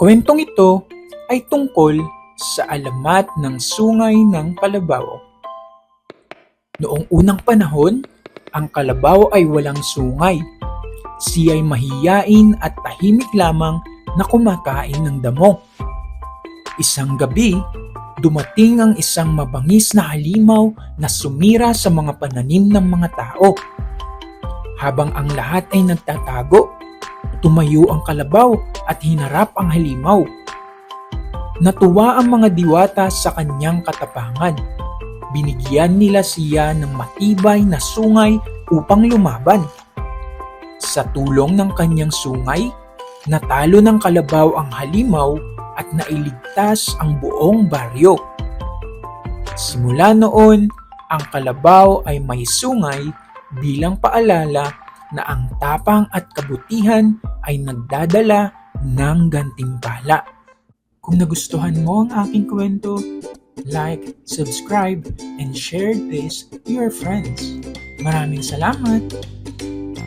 kwentong ito ay tungkol sa alamat ng sungay ng kalabaw. Noong unang panahon, ang kalabaw ay walang sungay. Siya ay mahiyain at tahimik lamang na kumakain ng damo. Isang gabi, dumating ang isang mabangis na halimaw na sumira sa mga pananim ng mga tao. Habang ang lahat ay nagtatago, tumayo ang kalabaw at hinarap ang halimaw. Natuwa ang mga diwata sa kanyang katapangan. Binigyan nila siya ng matibay na sungay upang lumaban. Sa tulong ng kanyang sungay, natalo ng kalabaw ang halimaw at nailigtas ang buong baryo. Simula noon, ang kalabaw ay may sungay bilang paalala na ang tapang at kabutihan ay nagdadala ng gantimpala. Kung nagustuhan mo ang aking kwento, like, subscribe, and share this to your friends. Maraming salamat!